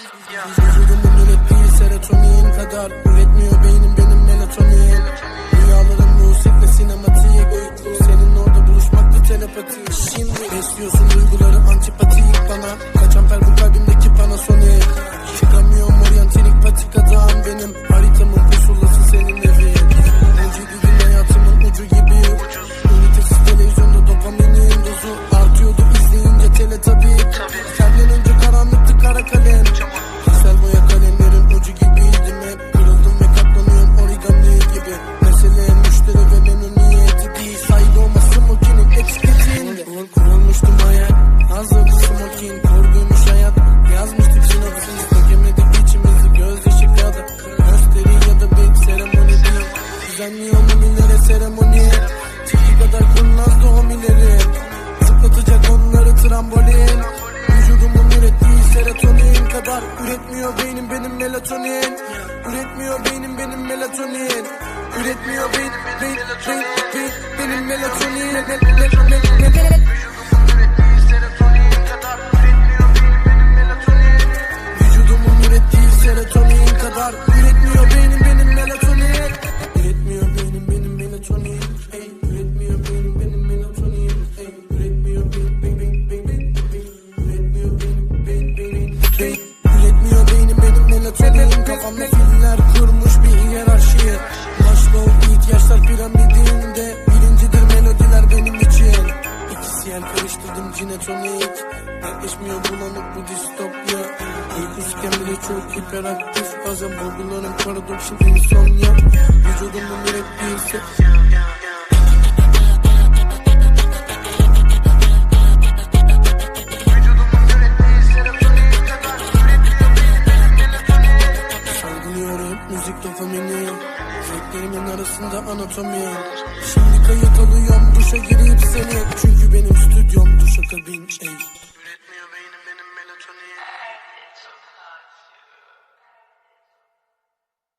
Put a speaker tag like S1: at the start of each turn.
S1: Vücudumun ürettiği serotonin kadar Üretmiyor beynim benim melatonin Rüyalarım musik ve sinematik Uyku senin orada buluşmaktı telepati. Şimdi besliyorsun duyguları antipatik Hazırdı smokin Korkuymuş hayat. Yazmıştık sinopsis Dökemedik içimizi gözyaşı kadar Gösteri ya da bir seremoni değil. Düzenliyor mumilere seremoni. Çiki kadar kurnazdı homileri Zıplatacak onları trambolin. Vücudumun ürettiği serotonin kadar Üretmiyor beynim benim melatonin. Üretmiyor beynim benim melatonin. Üretmiyor beyin, beyin, beyin, beyin, benim melatonin karıştırdım cinetonik Netleşmiyor bulanık bu distopya. Uykusuzken bile çok hiperaktif. Bazen bulgularım paradoksin insomnia. Vücudumun ürettiği se- Salgılıyor hep müzik dopamini. Zevklerimin arasında anatomi